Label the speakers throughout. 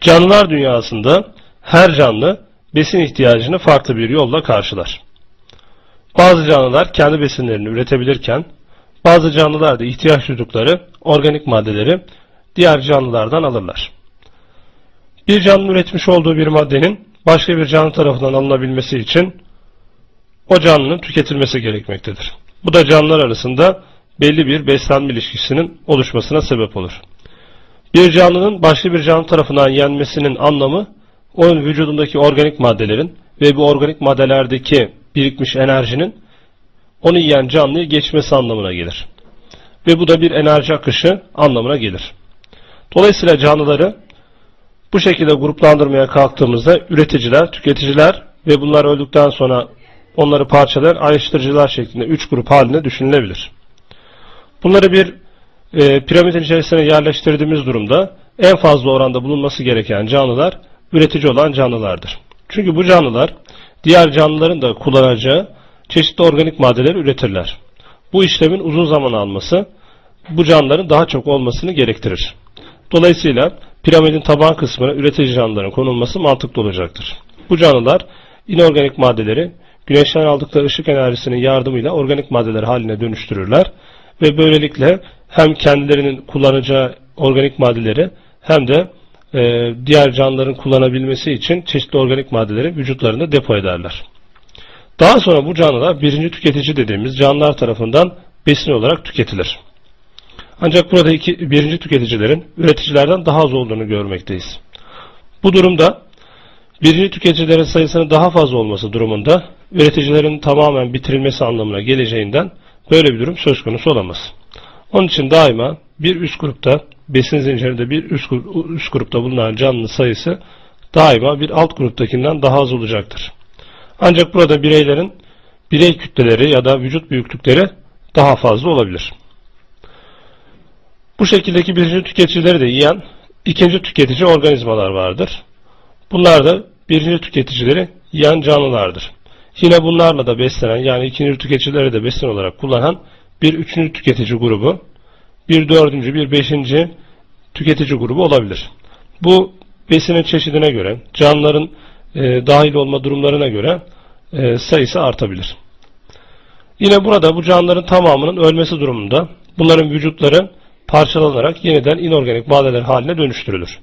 Speaker 1: Canlılar dünyasında her canlı besin ihtiyacını farklı bir yolla karşılar. Bazı canlılar kendi besinlerini üretebilirken, bazı canlılar da ihtiyaç duydukları organik maddeleri diğer canlılardan alırlar. Bir canlı üretmiş olduğu bir maddenin başka bir canlı tarafından alınabilmesi için o canlının tüketilmesi gerekmektedir. Bu da canlılar arasında belli bir beslenme ilişkisinin oluşmasına sebep olur. Bir canlının başka bir canlı tarafından yenmesinin anlamı onun vücudundaki organik maddelerin ve bu organik maddelerdeki birikmiş enerjinin onu yiyen canlıya geçmesi anlamına gelir. Ve bu da bir enerji akışı anlamına gelir. Dolayısıyla canlıları bu şekilde gruplandırmaya kalktığımızda üreticiler, tüketiciler ve bunlar öldükten sonra onları parçalar, ayrıştırıcılar şeklinde üç grup halinde düşünülebilir. Bunları bir e, piramidin içerisine yerleştirdiğimiz durumda en fazla oranda bulunması gereken canlılar üretici olan canlılardır. Çünkü bu canlılar diğer canlıların da kullanacağı çeşitli organik maddeleri üretirler. Bu işlemin uzun zaman alması bu canlıların daha çok olmasını gerektirir. Dolayısıyla piramidin taban kısmına üretici canlıların konulması mantıklı olacaktır. Bu canlılar inorganik maddeleri güneşten aldıkları ışık enerjisinin yardımıyla organik maddeler haline dönüştürürler ve böylelikle hem kendilerinin kullanacağı organik maddeleri hem de e, diğer canlıların kullanabilmesi için çeşitli organik maddeleri vücutlarında depo ederler. Daha sonra bu canlılar birinci tüketici dediğimiz canlılar tarafından besin olarak tüketilir. Ancak burada iki, birinci tüketicilerin üreticilerden daha az olduğunu görmekteyiz. Bu durumda birinci tüketicilerin sayısının daha fazla olması durumunda üreticilerin tamamen bitirilmesi anlamına geleceğinden böyle bir durum söz konusu olamaz. Onun için daima bir üst grupta besin zincirinde bir üst, üst grupta bulunan canlı sayısı daima bir alt gruptakinden daha az olacaktır. Ancak burada bireylerin birey kütleleri ya da vücut büyüklükleri daha fazla olabilir. Bu şekildeki birinci tüketicileri de yiyen ikinci tüketici organizmalar vardır. Bunlar da birinci tüketicileri yiyen canlılardır. Yine bunlarla da beslenen yani ikinci tüketicileri de besin olarak kullanan bir üçüncü tüketici grubu, bir dördüncü, bir beşinci tüketici grubu olabilir. Bu besinin çeşidine göre, canlıların e, dahil olma durumlarına göre e, sayısı artabilir. Yine burada bu canlıların tamamının ölmesi durumunda bunların vücutları parçalanarak yeniden inorganik maddeler haline dönüştürülür.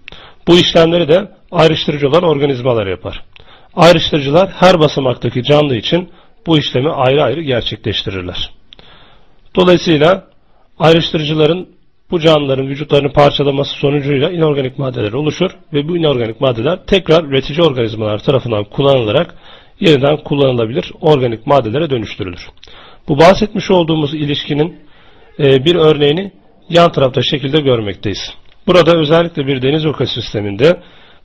Speaker 1: Bu işlemleri de ayrıştırıcı olan organizmalar yapar. Ayrıştırıcılar her basamaktaki canlı için bu işlemi ayrı ayrı gerçekleştirirler. Dolayısıyla ayrıştırıcıların bu canlıların vücutlarını parçalaması sonucuyla inorganik maddeler oluşur ve bu inorganik maddeler tekrar üretici organizmalar tarafından kullanılarak yeniden kullanılabilir organik maddelere dönüştürülür. Bu bahsetmiş olduğumuz ilişkinin e, bir örneğini yan tarafta şekilde görmekteyiz. Burada özellikle bir deniz ekosisteminde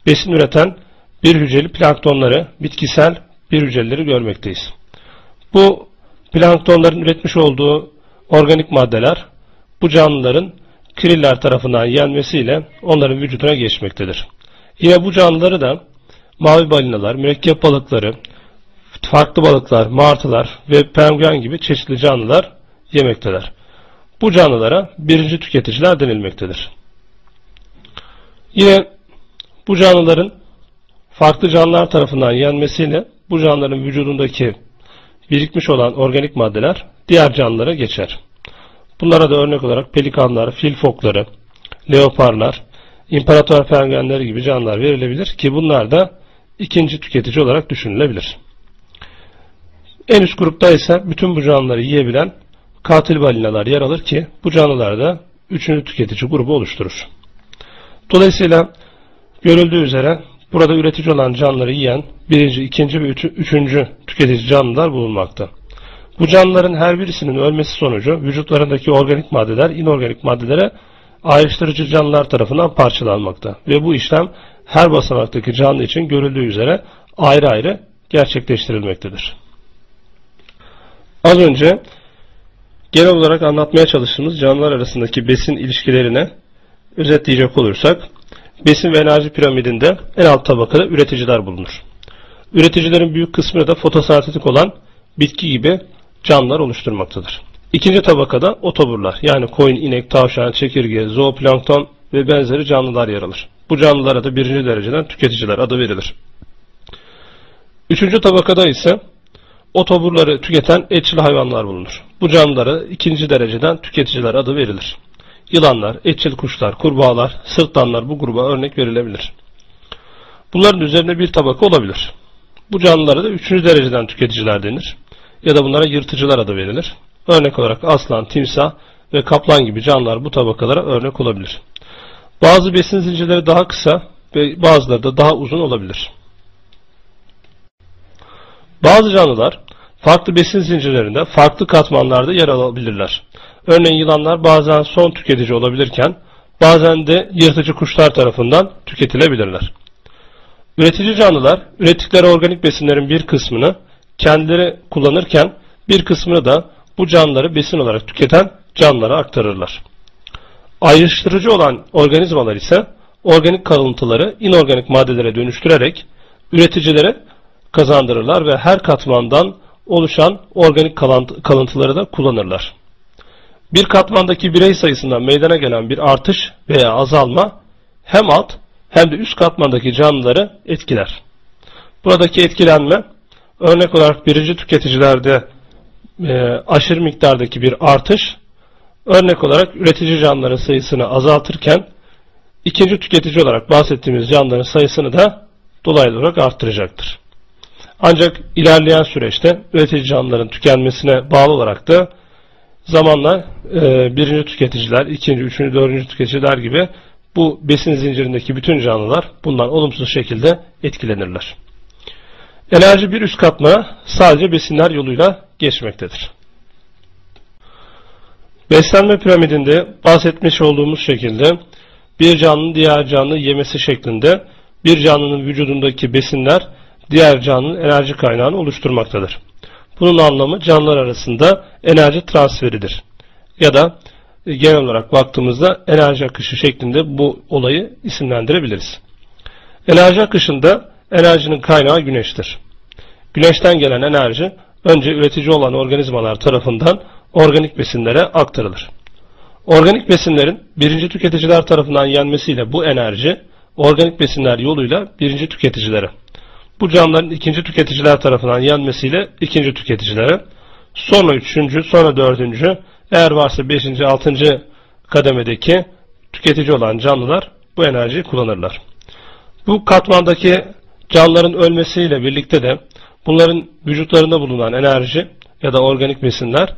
Speaker 1: besin üreten bir hücreli planktonları, bitkisel bir hücreleri görmekteyiz. Bu planktonların üretmiş olduğu organik maddeler bu canlıların kriller tarafından yenmesiyle onların vücuduna geçmektedir. Yine bu canlıları da mavi balinalar, mürekkep balıkları, farklı balıklar, martılar ve penguen gibi çeşitli canlılar yemektedir. Bu canlılara birinci tüketiciler denilmektedir. Yine bu canlıların farklı canlılar tarafından yenmesiyle bu canlıların vücudundaki birikmiş olan organik maddeler diğer canlılara geçer. Bunlara da örnek olarak pelikanlar, fil fokları, leoparlar, imparator penguenleri gibi canlılar verilebilir ki bunlar da ikinci tüketici olarak düşünülebilir. En üst grupta ise bütün bu canlıları yiyebilen katil balinalar yer alır ki bu canlılar da üçüncü tüketici grubu oluşturur. Dolayısıyla görüldüğü üzere burada üretici olan canlıları yiyen birinci, ikinci ve üçüncü tüketici canlılar bulunmakta. Bu canlıların her birisinin ölmesi sonucu vücutlarındaki organik maddeler inorganik maddelere ayrıştırıcı canlılar tarafından parçalanmakta. Ve bu işlem her basamaktaki canlı için görüldüğü üzere ayrı ayrı gerçekleştirilmektedir. Az önce genel olarak anlatmaya çalıştığımız canlılar arasındaki besin ilişkilerine özetleyecek olursak, besin ve enerji piramidinde en alt tabakada üreticiler bulunur. Üreticilerin büyük kısmı da fotosentetik olan bitki gibi canlılar oluşturmaktadır. İkinci tabakada otoburlar yani koyun, inek, tavşan, çekirge, zooplankton ve benzeri canlılar yer alır. Bu canlılara da birinci dereceden tüketiciler adı verilir. Üçüncü tabakada ise otoburları tüketen etçil hayvanlar bulunur. Bu canlılara ikinci dereceden tüketiciler adı verilir. Yılanlar, etçil kuşlar, kurbağalar, sırtlanlar bu gruba örnek verilebilir. Bunların üzerine bir tabaka olabilir. Bu canlılara da üçüncü dereceden tüketiciler denir. Ya da bunlara yırtıcılar adı verilir. Örnek olarak aslan, timsah ve kaplan gibi canlılar bu tabakalara örnek olabilir. Bazı besin zincirleri daha kısa ve bazıları da daha uzun olabilir. Bazı canlılar farklı besin zincirlerinde farklı katmanlarda yer alabilirler. Örneğin yılanlar bazen son tüketici olabilirken bazen de yırtıcı kuşlar tarafından tüketilebilirler. Üretici canlılar ürettikleri organik besinlerin bir kısmını kendileri kullanırken bir kısmını da bu canlıları besin olarak tüketen canlılara aktarırlar. Ayrıştırıcı olan organizmalar ise organik kalıntıları inorganik maddelere dönüştürerek üreticilere kazandırırlar ve her katmandan oluşan organik kalıntıları da kullanırlar. Bir katmandaki birey sayısından meydana gelen bir artış veya azalma hem alt hem de üst katmandaki canlıları etkiler. Buradaki etkilenme örnek olarak birinci tüketicilerde e, aşırı miktardaki bir artış örnek olarak üretici canlıların sayısını azaltırken ikinci tüketici olarak bahsettiğimiz canlıların sayısını da dolaylı olarak arttıracaktır. Ancak ilerleyen süreçte üretici canlıların tükenmesine bağlı olarak da zamanla e, birinci tüketiciler, ikinci, üçüncü, dördüncü tüketiciler gibi bu besin zincirindeki bütün canlılar bundan olumsuz şekilde etkilenirler. Enerji bir üst katmana sadece besinler yoluyla geçmektedir. Beslenme piramidinde bahsetmiş olduğumuz şekilde bir canlının diğer canlı yemesi şeklinde bir canlının vücudundaki besinler diğer canlının enerji kaynağını oluşturmaktadır. Bunun anlamı canlılar arasında enerji transferidir. Ya da e, genel olarak baktığımızda enerji akışı şeklinde bu olayı isimlendirebiliriz. Enerji akışında enerjinin kaynağı güneştir. Güneşten gelen enerji önce üretici olan organizmalar tarafından organik besinlere aktarılır. Organik besinlerin birinci tüketiciler tarafından yenmesiyle bu enerji organik besinler yoluyla birinci tüketicilere, bu canlıların ikinci tüketiciler tarafından yenmesiyle ikinci tüketicilere, sonra üçüncü, sonra dördüncü, eğer varsa beşinci, altıncı kademedeki tüketici olan canlılar bu enerjiyi kullanırlar. Bu katmandaki canlıların ölmesiyle birlikte de bunların vücutlarında bulunan enerji ya da organik besinler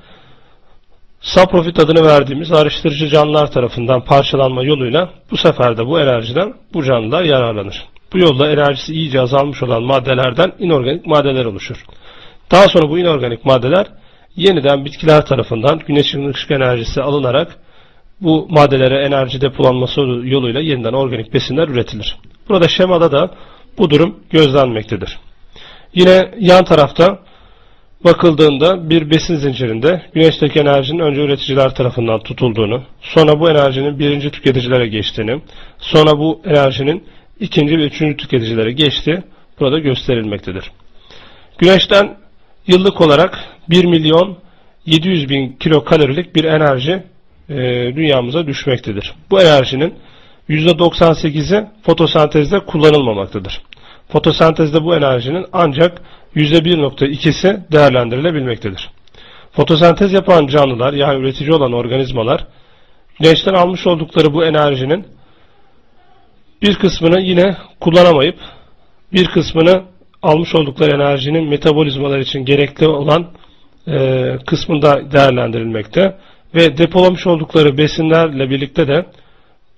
Speaker 1: saprofit adını verdiğimiz ayrıştırıcı canlılar tarafından parçalanma yoluyla bu sefer de bu enerjiden bu canlılar yararlanır. Bu yolda enerjisi iyice azalmış olan maddelerden inorganik maddeler oluşur. Daha sonra bu inorganik maddeler yeniden bitkiler tarafından güneşin ışık enerjisi alınarak bu maddelere enerji depolanması yoluyla yeniden organik besinler üretilir. Burada şemada da bu durum gözlenmektedir. Yine yan tarafta bakıldığında bir besin zincirinde güneşteki enerjinin önce üreticiler tarafından tutulduğunu, sonra bu enerjinin birinci tüketicilere geçtiğini, sonra bu enerjinin ikinci ve üçüncü tüketicilere geçti. Burada gösterilmektedir. Güneşten yıllık olarak 1 milyon 700 bin kilokalorilik bir enerji e, dünyamıza düşmektedir. Bu enerjinin %98'i fotosentezde kullanılmamaktadır. Fotosentezde bu enerjinin ancak %1.2'si değerlendirilebilmektedir. Fotosentez yapan canlılar yani üretici olan organizmalar güneşten almış oldukları bu enerjinin bir kısmını yine kullanamayıp bir kısmını almış oldukları enerjinin metabolizmalar için gerekli olan e, kısmında değerlendirilmekte ve depolamış oldukları besinlerle birlikte de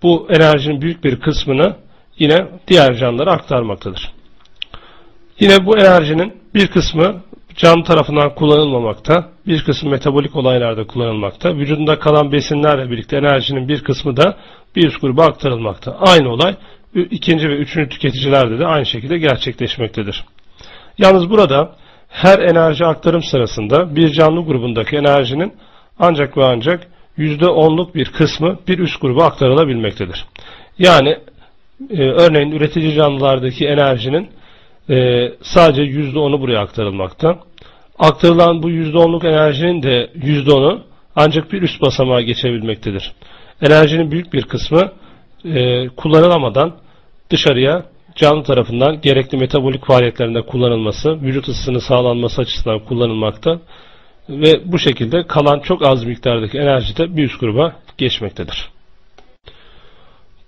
Speaker 1: bu enerjinin büyük bir kısmını yine diğer canlılara aktarmaktadır. Yine bu enerjinin bir kısmı can tarafından kullanılmamakta, bir kısmı metabolik olaylarda kullanılmakta, vücudunda kalan besinlerle birlikte enerjinin bir kısmı da bir üst gruba aktarılmakta. Aynı olay ikinci ve üçüncü tüketicilerde de aynı şekilde gerçekleşmektedir. Yalnız burada her enerji aktarım sırasında bir canlı grubundaki enerjinin ancak ve ancak %10'luk bir kısmı bir üst gruba aktarılabilmektedir. Yani e, örneğin üretici canlılardaki enerjinin e, sadece %10'u buraya aktarılmakta. Aktarılan bu %10'luk enerjinin de %10'u ancak bir üst basamağa geçebilmektedir. Enerjinin büyük bir kısmı e, kullanılamadan dışarıya canlı tarafından gerekli metabolik faaliyetlerinde kullanılması, vücut ısısının sağlanması açısından kullanılmakta ve bu şekilde kalan çok az miktardaki enerji de bir üst gruba geçmektedir.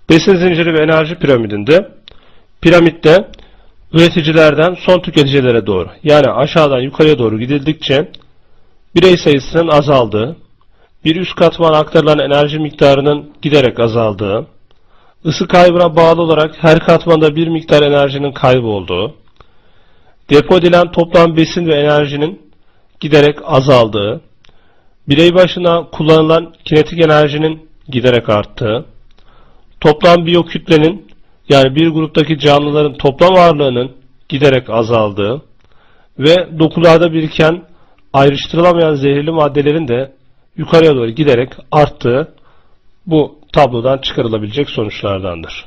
Speaker 1: Besin zinciri ve enerji piramidinde piramitte üreticilerden son tüketicilere doğru. Yani aşağıdan yukarıya doğru gidildikçe birey sayısının azaldığı, bir üst katman aktarılan enerji miktarının giderek azaldığı, ısı kaybına bağlı olarak her katmanda bir miktar enerjinin kaybolduğu, depo edilen toplam besin ve enerjinin giderek azaldığı, birey başına kullanılan kinetik enerjinin giderek arttığı, toplam biyokütlenin yani bir gruptaki canlıların toplam ağırlığının giderek azaldığı ve dokularda biriken ayrıştırılamayan zehirli maddelerin de yukarıya doğru giderek arttığı bu tablodan çıkarılabilecek sonuçlardandır.